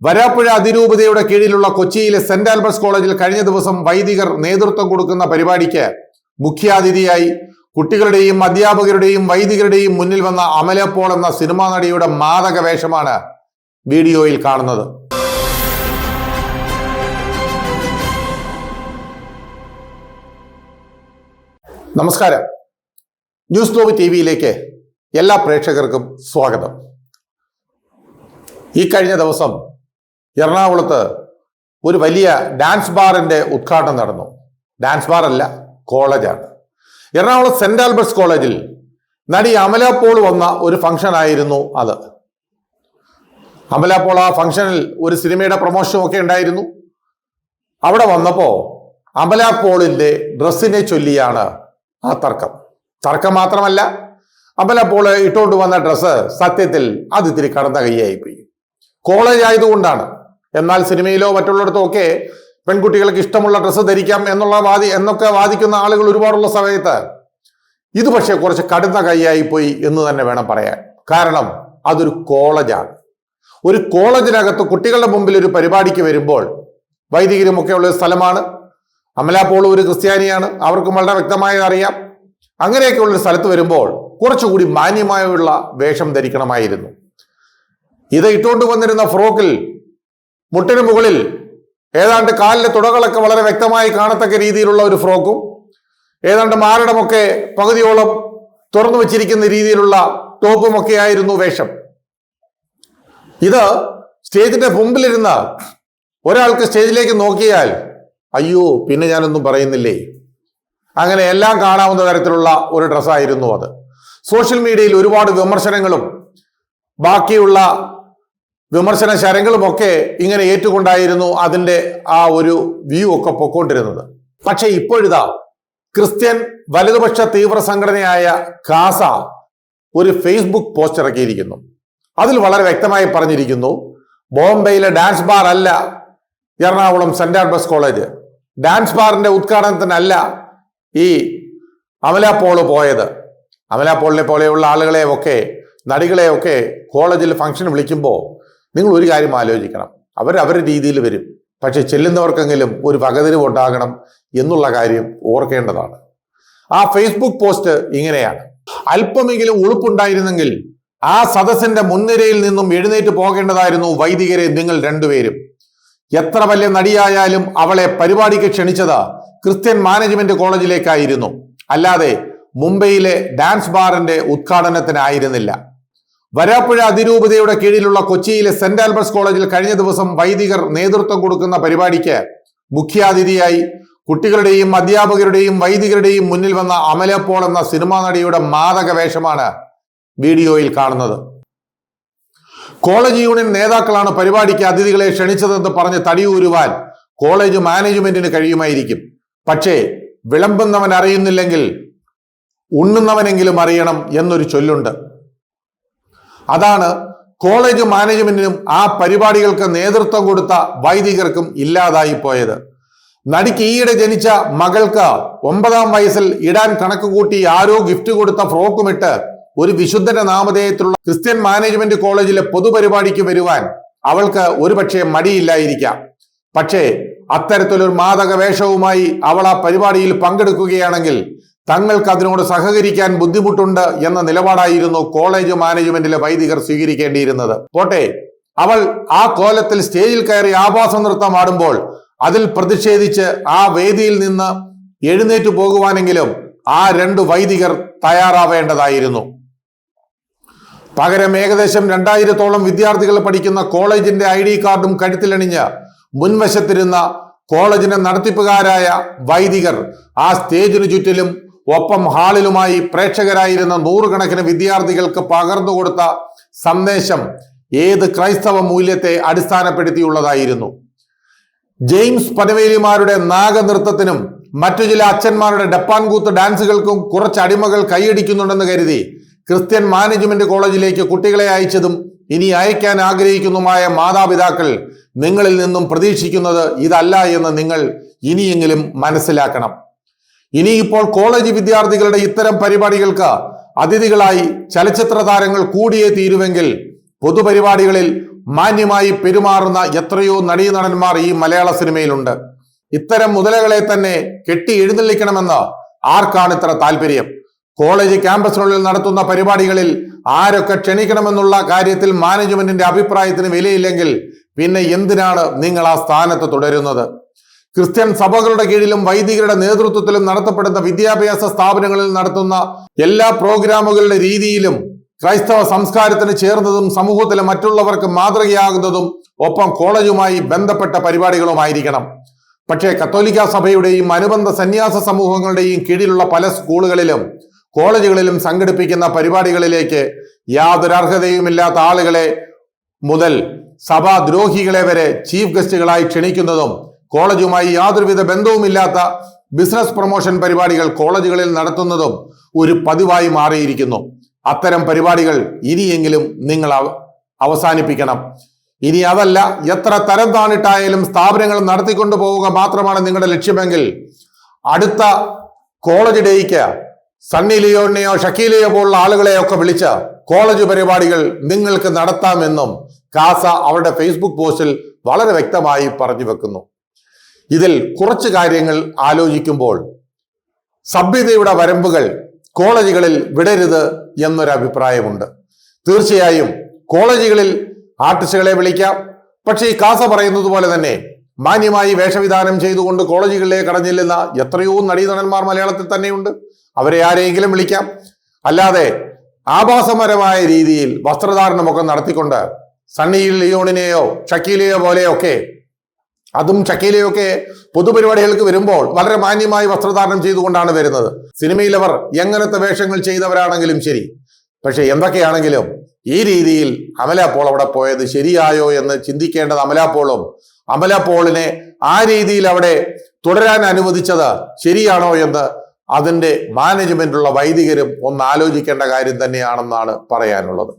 വരാപ്പുഴ അതിരൂപതയുടെ കീഴിലുള്ള കൊച്ചിയിലെ സെന്റ് ആൽബർട്സ് കോളേജിൽ കഴിഞ്ഞ ദിവസം വൈദികർ നേതൃത്വം കൊടുക്കുന്ന പരിപാടിക്ക് മുഖ്യാതിഥിയായി കുട്ടികളുടെയും അധ്യാപകരുടെയും വൈദികരുടെയും മുന്നിൽ വന്ന അമല പോൾ എന്ന സിനിമാ നടിയുടെ മാതക വേഷമാണ് വീഡിയോയിൽ കാണുന്നത്. നമസ്കാരം. ന്യൂസ് ഗ്ലോബ് ടി വിയിലേക്ക് എല്ലാ പ്രേക്ഷകർക്കും സ്വാഗതം. ഈ കഴിഞ്ഞ ദിവസം എറണാകുളത്ത് ഒരു വലിയ ഡാൻസ് ബാറിന്റെ ഉദ്ഘാടനം നടന്നു. ഡാൻസ് ബാർ അല്ല കോളേജാണ്. എറണാകുളം സെന്റ് ആൽബർട്സ് കോളേജിൽ നടി അമല പോൾ വന്ന ഒരു ഫംഗ്ഷൻ ആയിരുന്നു അത്. അമല പോൾ ആ ഫംഗ്ഷനിൽ ഒരു സിനിമയുടെ പ്രൊമോഷനും ഒക്കെ ഉണ്ടായിരുന്നു. അവിടെ വന്നപ്പോൾ അമല പോളിന്റെ ഡ്രസ്സിനെ ചൊല്ലിയാണ് ആ തർക്കം. തർക്കം മാത്രമല്ല അമല പോൾ ഇട്ടുകൊണ്ട് വന്ന ഡ്രസ്സ് സത്യത്തിൽ അത് ഇത്തിരി കടന്ന കൈയായിപ്പോയി കോളേജ് ആയതുകൊണ്ടാണ് എന്നാൽ സിനിമയിലോ മറ്റുള്ളിടത്തോ ഒക്കെ പെൺകുട്ടികൾക്ക് ഇഷ്ടമുള്ള ഡ്രസ്സ് ധരിക്കാം എന്നുള്ള വാദി എന്നൊക്കെ വാദിക്കുന്ന ആളുകൾ ഒരുപാടുള്ള സമയത്ത് ഇത് പക്ഷേ കുറച്ച് കടുന്ന കൈയായി പോയി എന്ന് തന്നെ വേണം പറയാൻ. കാരണം അതൊരു കോളേജാണ്. ഒരു കോളേജിനകത്ത് കുട്ടികളുടെ മുമ്പിൽ ഒരു പരിപാടിക്ക് വരുമ്പോൾ വൈദികരുമൊക്കെ ഉള്ള സ്ഥലമാണ്. അമല ഒരു ക്രിസ്ത്യാനിയാണ്. അവർക്കും വളരെ വ്യക്തമായി അറിയാം. അങ്ങനെയൊക്കെ ഉള്ളൊരു സ്ഥലത്ത് വരുമ്പോൾ കുറച്ചുകൂടി മാന്യമായുള്ള വേഷം ധരിക്കണമായിരുന്നു. ഇത് ഇട്ടുകൊണ്ട് വന്നിരുന്ന ഫ്രോക്കിൽ മുട്ടിന് മുകളിൽ ഏതാണ്ട് കാലിലെ തുടകളൊക്കെ വളരെ വ്യക്തമായി കാണത്തക്ക രീതിയിലുള്ള ഒരു ഫ്രോക്കും ഏതാണ്ട് മാരടമൊക്കെ പകുതിയോളം തുറന്നു വച്ചിരിക്കുന്ന രീതിയിലുള്ള ടോപ്പുമൊക്കെ ആയിരുന്നു വേഷം. ഇത് സ്റ്റേജിന്റെ മുമ്പിലിരുന്ന ഒരാൾക്ക് സ്റ്റേജിലേക്ക് നോക്കിയാൽ അയ്യോ പിന്നെ ഞാനൊന്നും പറയുന്നില്ലേ? അങ്ങനെ എല്ലാം കാണാവുന്ന തരത്തിലുള്ള ഒരു ഡ്രസ്സായിരുന്നു അത്. സോഷ്യൽ മീഡിയയിൽ ഒരുപാട് വിമർശനങ്ങളും ബാക്കിയുള്ള വിമർശന ശരങ്ങളുമൊക്കെ ഇങ്ങനെ ഏറ്റുകൊണ്ടായിരുന്നു അതിന്റെ ആ ഒരു വ്യൂ ഒക്കെ പൊക്കോണ്ടിരുന്നത്. പക്ഷെ ഇപ്പോഴിതാ ക്രിസ്ത്യൻ വലതുപക്ഷ തീവ്ര സംഘടനയായ കാസ ഒരു ഫേസ്ബുക്ക് പോസ്റ്റ് ഇറക്കിയിരിക്കുന്നു. അതിൽ വളരെ വ്യക്തമായി പറഞ്ഞിരിക്കുന്നു ബോംബെയിലെ ഡാൻസ് ബാർ അല്ല Ernakulam saint Albert's college. Dance ബാറിന്റെ ഉദ്ഘാടനത്തിനല്ല ഈ അമല പോൾ പോയത്. അമല പോളിനെ പോലെയുള്ള ആളുകളെ ഒക്കെ നടികളെ ഒക്കെ കോളേജിൽ ഫംഗ്ഷൻ വിളിക്കുമ്പോൾ നിങ്ങൾ ഒരു കാര്യം ആലോചിക്കണം. അവർ അവരുടെ രീതിയിൽ വരും. പക്ഷെ ചെല്ലുന്നവർക്കെങ്കിലും ഒരു വകതിരിവ് ഉണ്ടാകണം എന്നുള്ള കാര്യം ഓർക്കേണ്ടതാണ്. ആ ഫേസ്ബുക്ക് പോസ്റ്റ് ഇങ്ങനെയാണ്. അല്പമെങ്കിലും ഉളുപ്പുണ്ടായിരുന്നെങ്കിൽ ആ സദസ്സിന്റെ മുൻനിരയിൽ നിന്നും എഴുന്നേറ്റ് പോകേണ്ടതായിരുന്നു വൈദികരെ നിങ്ങൾ രണ്ടുപേരും. എത്ര വലിയ നടിയായാലും അവളെ പരിപാടിക്ക് ക്ഷണിച്ചത് ക്രിസ്ത്യൻ മാനേജ്മെന്റ് കോളേജിലേക്കായിരുന്നു. അല്ലാതെ മുംബൈയിലെ ഡാൻസ് ബാറിന്റെ ഉദ്ഘാടനത്തിനായിരുന്നില്ല. വരാപ്പുഴ അതിരൂപതയുടെ കീഴിലുള്ള കൊച്ചിയിലെ സെന്റ് ആൽബർട്സ് കോളേജിൽ കഴിഞ്ഞ ദിവസം വൈദികർ നേതൃത്വം കൊടുക്കുന്ന പരിപാടിക്ക് മുഖ്യാതിഥിയായി കുട്ടികളുടെയും അധ്യാപകരുടെയും വൈദികരുടെയും മുന്നിൽ വന്ന അമല പോൾ എന്ന സിനിമാ നടിയുടെ മാതക വേഷമാണ് വീഡിയോയിൽ കാണുന്നത്. കോളേജ് യൂണിയൻ നേതാക്കളാണ് പരിപാടിക്ക് അതിഥികളെ ക്ഷണിച്ചതെന്ന് പറഞ്ഞ് തടിയൂരുവാൻ കോളേജ് മാനേജ്മെന്റിന് കഴിയുമായിരിക്കും. പക്ഷേ വിളമ്പുന്നവൻ അറിയുന്നില്ലെങ്കിൽ ഉണ്ണുന്നവനെങ്കിലും അറിയണം എന്നൊരു ചൊല്ലുണ്ട്. അതാണ് കോളേജ് മാനേജ്മെന്റിനും ആ പരിപാടികൾക്ക് നേതൃത്വം കൊടുത്ത വൈദികർക്കും ഇല്ലാതായി പോയത്. നടിക്ക് ഈയിടെ ജനിച്ച മകൾക്ക് ഒമ്പതാം വയസ്സിൽ ഇടാൻ കണക്ക് കൂട്ടി ആരോ ഗിഫ്റ്റ് കൊടുത്ത ഫ്രോക്കുമിട്ട് ഒരു വിശുദ്ധന്റെ നാമധേയത്തിലുള്ള ക്രിസ്ത്യൻ മാനേജ്മെന്റ് കോളേജിലെ പൊതുപരിപാടിക്ക് വരുവാൻ അവൾക്ക് ഒരുപക്ഷെ മടിയില്ലായിരിക്കാം. പക്ഷേ അത്തരത്തിലൊരു മാതക വേഷവുമായി അവൾ ആ പരിപാടിയിൽ പങ്കെടുക്കുകയാണെങ്കിൽ തങ്ങൾക്ക് അതിനോട് സഹകരിക്കാൻ ബുദ്ധിമുട്ടുണ്ട് എന്ന നിലപാടായിരുന്നു കോളേജ് മാനേജ്മെന്റിലെ വൈദികർ സ്വീകരിക്കേണ്ടിയിരുന്നത്. പോട്ടെ അവൾ ആ കോലത്തിൽ സ്റ്റേജിൽ കയറി ആഭാസ നൃത്തം ആടുമ്പോൾ അതിൽ പ്രതിഷേധിച്ച് ആ വേദിയിൽ നിന്ന് എഴുന്നേറ്റ് പോകുവാനെങ്കിലും ആ രണ്ട് വൈദികർ തയ്യാറാവേണ്ടതായിരുന്നു. പകരം ഏകദേശം രണ്ടായിരത്തോളം വിദ്യാർത്ഥികൾ പഠിക്കുന്ന കോളേജിന്റെ ഐ ഡി കാർഡും കഴുത്തിലണിഞ്ഞ് മുൻവശത്തിരുന്ന കോളേജിന്റെ നടത്തിപ്പുകാരായ വൈദികർ ആ സ്റ്റേജിനു ചുറ്റിലും ഒപ്പം ഹാളിലുമായി പ്രേക്ഷകരായിരുന്ന നൂറുകണക്കിന് വിദ്യാർത്ഥികൾക്ക് പകർന്നു കൊടുത്ത സന്ദേശം ഏത് ക്രൈസ്തവ മൂല്യത്തെ അടിസ്ഥാനപ്പെടുത്തിയുള്ളതായിരുന്നു. ജെയിംസ് പനവേലിമാരുടെ നാഗനൃത്തത്തിനും മറ്റു ചില അച്ഛന്മാരുടെ ഡപ്പാൻകൂത്ത് ഡാൻസുകൾക്കും കുറച്ച് അടിമകൾ കൈയടിക്കുന്നുണ്ടെന്ന് കരുതി ക്രിസ്ത്യൻ മാനേജ്മെന്റ് കോളേജിലേക്ക് കുട്ടികളെ അയച്ചതും ഇനി അയക്കാൻ ആഗ്രഹിക്കുന്നതുമായ മാതാപിതാക്കൾ നിങ്ങളിൽ നിന്നും പ്രതീക്ഷിക്കുന്നത് ഇതല്ല എന്ന് നിങ്ങൾ ഇനിയെങ്കിലും മനസ്സിലാക്കണം. ഇനിയിപ്പോൾ കോളേജ് വിദ്യാർത്ഥികളുടെ ഇത്തരം പരിപാടികൾക്ക് അതിഥികളായി ചലച്ചിത്ര താരങ്ങൾ കൂടിയേ തീരുവെങ്കിൽ പൊതുപരിപാടികളിൽ മാന്യമായി പെരുമാറുന്ന എത്രയോ നടീനടന്മാർ ഈ മലയാള സിനിമയിലുണ്ട്. ഇത്തരം മുതലകളെ തന്നെ കെട്ടി എഴുന്നള്ളിക്കണമെന്ന് ആർക്കാണ് ഇത്ര താല്പര്യം? കോളേജ് ക്യാമ്പസിനുള്ളിൽ നടത്തുന്ന പരിപാടികളിൽ ആരൊക്കെ ക്ഷണിക്കണമെന്നുള്ള കാര്യത്തിൽ മാനേജ്മെന്റിന്റെ അഭിപ്രായത്തിന് വിലയില്ലെങ്കിൽ പിന്നെ എന്തിനാണ് നിങ്ങൾ ആ സ്ഥാനത്ത് തുടരുന്നത്? ക്രിസ്ത്യൻ സഭകളുടെ കീഴിലും വൈദികരുടെ നേതൃത്വത്തിലും നടത്തപ്പെടുന്ന വിദ്യാഭ്യാസ സ്ഥാപനങ്ങളിൽ നടത്തുന്ന എല്ലാ പ്രോഗ്രാമുകളുടെ രീതിയിലും ക്രൈസ്തവ സംസ്കാരത്തിന് ചേർന്നതും സമൂഹത്തിലെ മറ്റുള്ളവർക്ക് മാതൃകയാകുന്നതും ഒപ്പം കോളേജുമായി ബന്ധപ്പെട്ട പരിപാടികളുമായിരിക്കണം. പക്ഷേ കത്തോലിക്ക സഭയുടെയും അനുബന്ധ സന്യാസ സമൂഹങ്ങളുടെയും കീഴിലുള്ള പല സ്കൂളുകളിലും കോളേജുകളിലും സംഘടിപ്പിക്കുന്ന പരിപാടികളിലേക്ക് യാതൊരു അർഹതയുമില്ലാത്ത ആളുകളെ മുതൽ സഭാദ്രോഹികളെ വരെ ചീഫ് ഗസ്റ്റുകളായി ക്ഷണിക്കുന്നതും കോളേജുമായി യാതൊരുവിധ ബന്ധവുമില്ലാത്ത ബിസിനസ് പ്രൊമോഷൻ പരിപാടികൾ കോളേജുകളിൽ നടത്തുന്നതും ഒരു പതിവായി മാറിയിരിക്കുന്നു. അത്തരം പരിപാടികൾ ഇനിയെങ്കിലും നിങ്ങൾ അവസാനിപ്പിക്കണം. ഇനി അതല്ല എത്ര തരം താണിട്ടായാലും സ്ഥാപനങ്ങൾ നടത്തിക്കൊണ്ടു പോവുക മാത്രമാണ് നിങ്ങളുടെ ലക്ഷ്യമെങ്കിൽ അടുത്ത കോളേജ് ഡേയ്ക്ക് സണ്ണി ലിയോണിനെയോ ഷക്കീലയോ പോലുള്ള ആളുകളെയൊക്കെ വിളിച്ച് കോളേജ് പരിപാടികൾ നിങ്ങൾക്ക് നടത്താമെന്നും കാസ അവരുടെ ഫേസ്ബുക്ക് പോസ്റ്റിൽ വളരെ വ്യക്തമായി പറഞ്ഞു വെക്കുന്നു. ഇതിൽ കുറച്ച് കാര്യങ്ങൾ ആലോചിക്കുമ്പോൾ സഭ്യതയുടെ വരമ്പുകൾ കോളേജുകളിൽ വിടരുത് എന്നൊരു അഭിപ്രായമുണ്ട് തീർച്ചയായും കോളേജുകളിൽ ആർട്ടിസ്റ്റുകളെ വിളിക്കാം. പക്ഷേ ഈ കാസ പറയുന്നത് പോലെ തന്നെ മാന്യമായി വേഷവിധാനം ചെയ്തുകൊണ്ട് കോളേജുകളിലേക്ക് കടഞ്ഞില്ലെന്ന എത്രയോ നടീനടന്മാർ മലയാളത്തിൽ തന്നെയുണ്ട്. അവരെ ആരെയെങ്കിലും വിളിക്കാം. അല്ലാതെ ആഭാസപരമായ രീതിയിൽ വസ്ത്രധാരണമൊക്കെ നടത്തിക്കൊണ്ട് സണ്ണി ലിയോണിനെയോ ഷക്കീലയോ പോലെയൊക്കെ അതും ചക്കയിലെയൊക്കെ പൊതുപരിപാടികൾക്ക് വരുമ്പോൾ വളരെ മാന്യമായി വസ്ത്രധാരണം ചെയ്തുകൊണ്ടാണ് വരുന്നത്. സിനിമയിലവർ എങ്ങനത്തെ വേഷങ്ങൾ ചെയ്തവരാണെങ്കിലും ശരി. പക്ഷെ എന്തൊക്കെയാണെങ്കിലും ഈ രീതിയിൽ അമല പോൾ അവിടെ പോയത് ശരിയായോ എന്ന് ചിന്തിക്കേണ്ടത് അമലാപ്പോളും പോളും. അമല പോളിനെ ആ രീതിയിൽ അവിടെ തുടരാൻ അനുവദിച്ചത് ശരിയാണോ എന്ന് അതിന്റെ മാനേജ്മെന്റുള്ള വൈദികരും ഒന്ന് ആലോചിക്കേണ്ട കാര്യം തന്നെയാണെന്നാണ് പറയാനുള്ളത്.